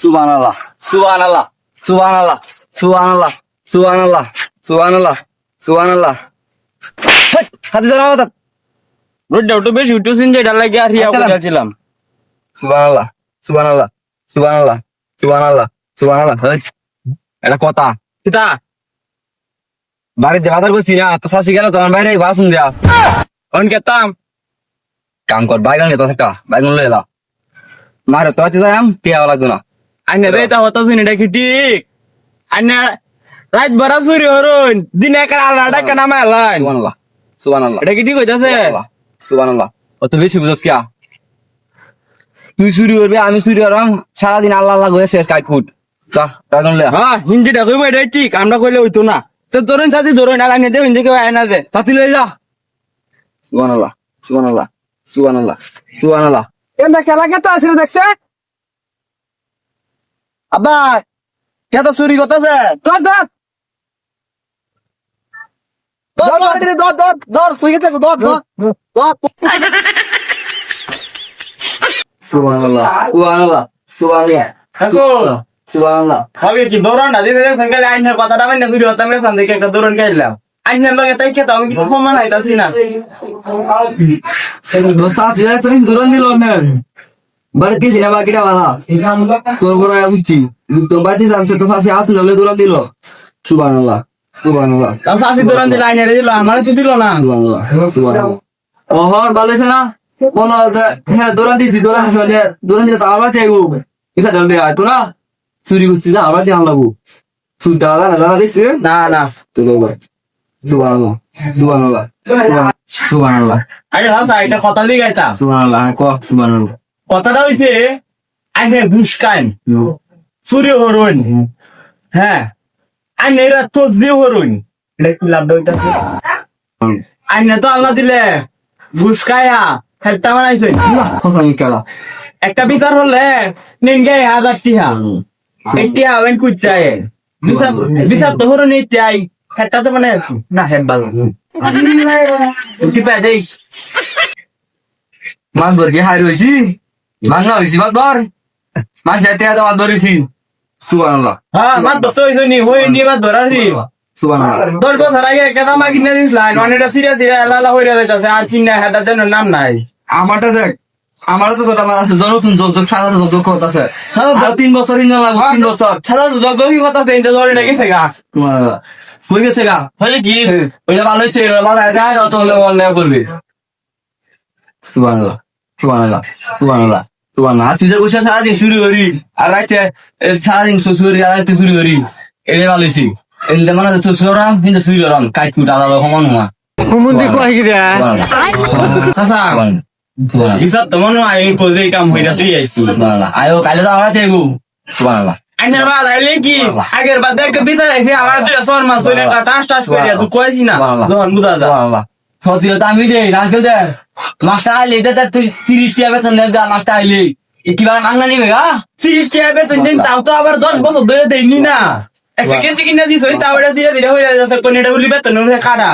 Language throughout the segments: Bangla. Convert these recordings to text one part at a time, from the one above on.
সুবহানাল্লাহ সুবহানাল্লাহ সুবহানাল্লাহ সুবহানাল্লাহ সুবহানাল্লাহ সুবহানাল্লাহ সুবহানাল্লাহ। হেৎ, হাতে। ধরা মাথা রোডটা একটু বেশি উঠেছেন যে এটা লাগে আর হিয়া আচ্ছা। করেছিলাম সুবহানাল্লাহ সুবহানাল্লাহ সুবহানাল্লাহ সুবহানাল্লাহ সুবহানাল্লাহ হেৎ, এটা কথা। কিতা বাড়িতে বাজার করছি না তো শাসি গেল তোমার বাইরে বাসন দেয়া। অন কেতাম কাম কর বাইগান গেতা থাকা বাইগান লয়ে এলা মারে তো আতে যাইম টিয়া লাগতো না। আইনে রে তা হতা শুনি কি ঠিক। আইনে রাত ভরা চুরি হরুন। দিনে কার আলাদা টাকা নামে লাইন সুবহানাল্লাহ। সুবহানাল্লাহ। এটা কি ঠিক হইতাছে? সুবহানাল্লাহ। অত বেশি বুঝছ কিয়া? তুই চুরি করবি আমি চুরি করলাম সারাদিন আল্লাহ আল্লাহ করে শেষ কাট ফুট হ্যাঁ হিন্দিটা কইব এটা ঠিক। আমরা কইলে হইতো না। তো ধরুন সাথে ধরুন আর আইনে দে হিন্দি কেউ দে। সাথী লয়ে যা। সুবহানাল্লাহ সুবহানাল্লাহ সুবহানাল্লাহ সুবহানাল্লাহ। এটা খেলা কে তো আসলে দেখছে? আব্বা কে তো চুরি করতেছে? ধর ধর। কথাটা একটা দৌড়ান গাইলাম। আইনের লগে তাই খেতাম আমি কিন্তু সমান হইতাছি না। সাথী যায় দূরন দিল না। বাড়িতে গেছি না বাকিটা বাধা। তোর বড় বুঝছি। তোর বাড়িতে জানছে তো শাসি আসলে হলে দূরন দিল। সুবহানাল্লাহ সুবহানাল্লাহ। তাও শাসি দৌড়ান দিল আইনের দিল আমার তো দিল না। সুবহানাল্লাহ সুবহানাল্লাহ। ওহর ভালো হয়েছে না? কোন হ্যাঁ দৌড়ান দিছি দৌড়ান দিছি দৌড়ান দিলে তো আবার যাইবো ইসা জলদি আয় তো না? চুরি করছি না আবার দিয়ে আনলাবো তুই দাদা না দাদা দিছি না না। তো দৌড় সুবহানাল্লাহ সুবহানাল্লাহ সুবহানাল্লাহ। আরে ভাষা এটা কথা লিগাইতা সুবহানাল্লাহ ক সুবহানাল্লাহ। কথাটা হইছে আইনে বুসকাইন চুরি হরুন হ্যাঁ আইনে এরা তসবি হরুন এটা কি লাভ হইতাছে। আইনে তো আল্লাহ দিলে বুসকায়া খেলতা বানাইছে একটা বিচার হলে নিন গে হাজার টিহা এইটিয়া আবেন কুচায় বিচার তো হরুন এইটাই খেলটা তো মানে না হেড ভালো কি পাই দেই মান বর্গে হাই রইছি বাংলা হইছি বাদ বর মান চারটে হাতে বাদ বরিছি সুবহানাল্লাহ হ্যাঁ মাত তো হইনি হই নি বাদ ধরাছি সুবহানাল্লাহ দশ বছর আগে একটা দামা কিনে দিছিলাম মানে এটা সিরিয়াস সিরিয়াস লালা হইরা যাইতাছে আর কিনা হেডার জন্য নাম নাই আমারটা দেখ আমার তো তোটা মারা আছে নতুন যোগ যোগ সাদা করতেছে আর তিন বছর ইন লাগবে তিন বছর সাদা কথা তেই তো ধরে নাকি সেগা হয়ে গেছে গা হইছে কি ওইটা ভালো হয়েছে মাথা গায়ে হলে বললে করবে সুবহানাল্লাহ সুবহানাল্লাহ সুবহানাল্লাহ সুবহানাল্লাহ আর তুই যে বসে সারাদিন চুরি করি আর রাইতে সারাদিন চুরি আর রাইতে চুরি করি এটা ভালো হয়েছে মানে তো চুরাম কিন্তু চুরি করাম কাই কুট আলাদা সমান হওয়া হুমুন্দি কই গিরা চাচা বিচার তো মনে হয় কোজে কাম হইরা তুই আইছি সুবহানাল্লাহ আয়ো কাইলে তো আমরা তেগু সুবহানাল্লাহ আইনার বাদ আইলে কি আগের বাদ দেখ বিচার আইছে আমার দুই সর মাস হইলে টাস টাস করিয়া তুই কইছি না যখন বুঝা যা কথা আমি দেই না কেউ দে। মাস্টার আইলে দে তুই তিরিশ টাকা বেতন নে যা মাস্টার আইলে। এ কিবা মাংনা নিবে গা তিরিশ টাকা বেতন দিন তাও তো আবার দশ বছর ধরে দেয়নি না। একটা কেজি কিনা দিস ওই তাও এটা ধীরে ধীরে হয়ে যাচ্ছে কোন এটা বলি বেতন উঠে কাটা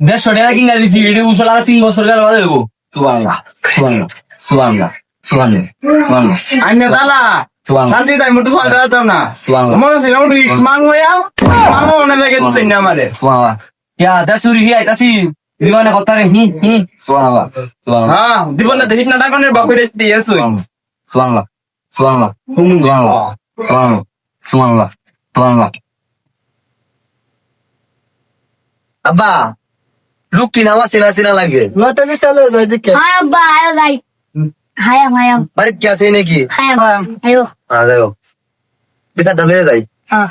দেড়শো টাকা কিনা দিছি এটি উসল আর তিন বছর গেল বাদে দেবো সুবহানাল্লাহ সুবহানাল্লাহ সুবহানাল্লাহ সুবহানাল্লাহ সুবহানাল্লাহ। আইনে সুবহানাল্লাহ। শান্তি তাই মুটু ফালতে না। মনে হচ্ছে মুটু ইসমান হয়ে যাও ইসমানও মনে লাগে তুই না সুবহানাল্লাহ। ইয়া দাসুরি হি আইতাছি জীবনে কথা রে হি হি। সুবহানাল্লাহ সুবহানাল্লাহ। হ্যাঁ জীবনে দেখি না টাকানের বাপরে দিয়েছ সুবহানাল্লাহ সুবহানাল্লাহ সুবহানাল্লাহ সুবহানাল্লাহ সুবহানাল্লাহ সুবহানাল্লাহ আব্বা লোকটি নামা চেনা চেনা লাগে। নয়তো বিশাল হয়ে যায় দেখে। Hai Abba, ayo guys. Hayam, hayam, বাড়িতে কি আছে নাকি? hayam. Ayo. হ্যাঁ যাই বিচার ঢালে যাই। Ah.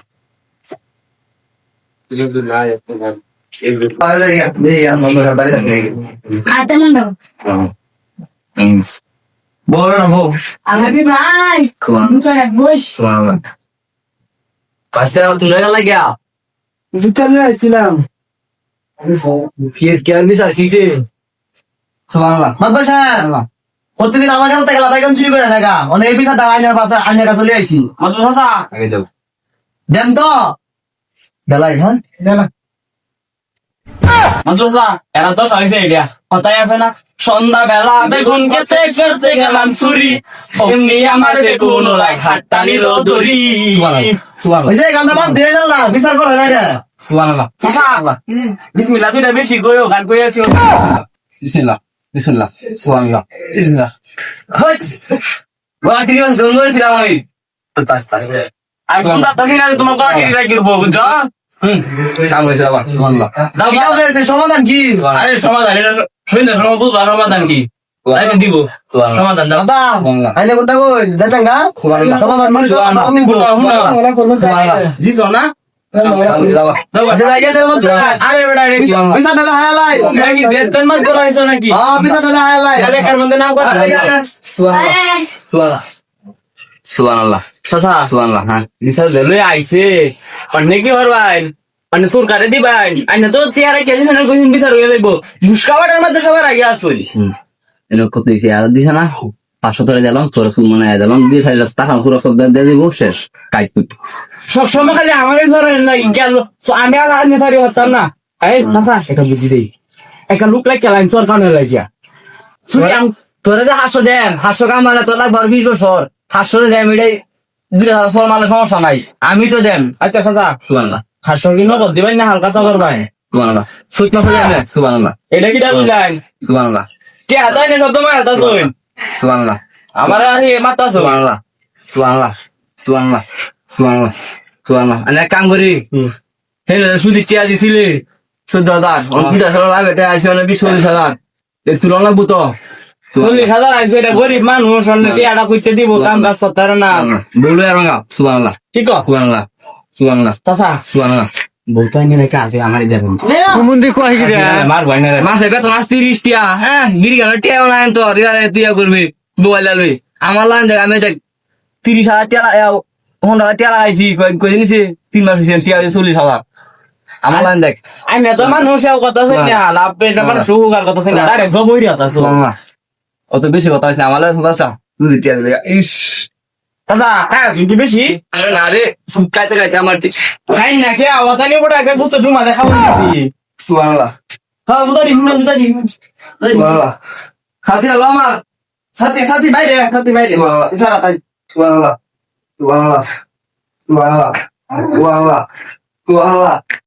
বলো না বউ bush. সুবহানাল্লাহ পাঁচটা তুলে গেল গিয়া বিচার আসছিলাম প্রতিদিন আমার কাছে থেকে লাদাই চুরি করে টাকা অনেক বিচার টাকা আইনার পাশে আইনার কাছে চলে চাচা আগে যাও দেন তো। দেলাই হ্যাঁ চাচা এরা তো হয়েছে এটা কথাই আছে না সন্ধ্যা বেলা বেগুন খেতে করতে গেলাম চুরি অমনি আমার বেগুন ওলাই হাতটা নিল দড়ি। সুবহানাল্লাহ ওই যে গানটা বাদ দিয়ে গেল না বিচার করে না রে সুবহানাল্লাহ। চাচা বিসমিল্লাহ দুইটা বেশি কইও গান কইয়াছি বিসমিল্লাহ বিসমিল্লাহ সুবহানাল্লাহ বিসমিল্লাহ। হই, বলা ঠিক আছে জন্ম আমি তো না তোমার কথা ঠিক রাখব বুঝছ? হুম কাম হয়েছে আবার? সমাধান কি? আরে সমাধান এটা সৈন্য সমাধান কি? দিব। সমাধান সমাধান মানে নাকি হ্যাঁ। হ্যাঁ আইছে। হরবাইন? সরকারে দিবাইন। আইনা তো চেয়ারে কেজি ফেনার কইন বিচার হয়ে যাইব। মুস্কাবাটার মধ্যে সবার আগে আসুন। এনে কত দিছে আর দিছে না? পাঁচশো ধরে দিলাম তোর ফুল মনে হয় দিলাম দিয়ে খাই টাকা পুরো সব দিয়ে দিব শেষ। কাজ করতে খালি আমারই ধরেন না গেল। আমি আর হতাম না। এই চাচা এটা বুদ্ধি দেই। একটা লুক লাইক চালাইন সরকার লাগিয়া। শুনি আম তোরা যে হাসো দেন হাসো কাম মানে তোর লাগবে বিশ বছর। হাসো দেন এটাই হাজার ফল মানে সমস্যা নাই। আমি তো দেন আচ্ছা চাচা। সুবানাল্লাহ হাসর কি নগদ? দিবেন না হালকা চাদর ভাই? সুবানাল্লাহ সুইট ফেলে সুবানাল্লাহ এটা কি ডাবল লাইন সুবানাল্লাহ কে হাতাই না শব্দ মারা তা তুই সুবানাল্লাহ আমার আর এ মাথা তো সুবানাল্লাহ সুবানাল্লাহ সুবানাল্লাহ সুবানাল্লাহ সুবানাল্লাহ এক কাম করি। হে সুদি টিয়া দিছিলে চোদ্দ হাজার। হাজার লাগবে এটা আছে অনেক বিশ চল্লিশ হাজার। একটু রং লাগবো তো। চল্লিশ হাজার আইসো এটা গরিব মানুষ অন্য কি করতে দিব কাম কাজ সত্তার না? বলবে আর রঙা সুবানাল্লাহ ঠিক আছে সুবানাল্লাহ সুবানাল্লাহ চাচা। সুবানাল্লাহ বলতে আনি নাকি আছে আমারই দেবেন মার ভাই রে। মাসে বেতন আস তিরিশ টিয়া হ্যাঁ গিরি গেল টিয়া না তো রিয়ারে টিয়া করবি মোবাইল লালবি আমার লাইন দেখ আমি দেখ তিরিশ হাজার টিয়া পনেরো হাজার টিয়া লাগাইছি কয়ে নিছি তিন মাস হয়েছে টিয়া হয়েছে চল্লিশ হাজার। আমার লাইন দেখ। আমি তো মানুষ কথা শুনি না লাভ পেয়েছে মানে সুগার কথা শুনি আরে সুবাংলা অত বেশি কথা হয়েছে আমার লাইন কথা দুই টিয়া দিলে ইস। চাচা হ্যাঁ কি বেশি? আরে না রে খাইতে খাইতে আমার ঠিক। খাই না কে? আওয়াজ আনি বড় আগে বুঝতে ডুমা দেখা বলছি সুবাংলা হ্যাঁ উদারি উদারি সুবাংলা সাথী হলো আমার। সাথী সাথী বাইরে সাথী বাইরে। ইশারা তাই। সুবাংলা সুবাংলা সুবাংলা সুবাংলা সুবাংলা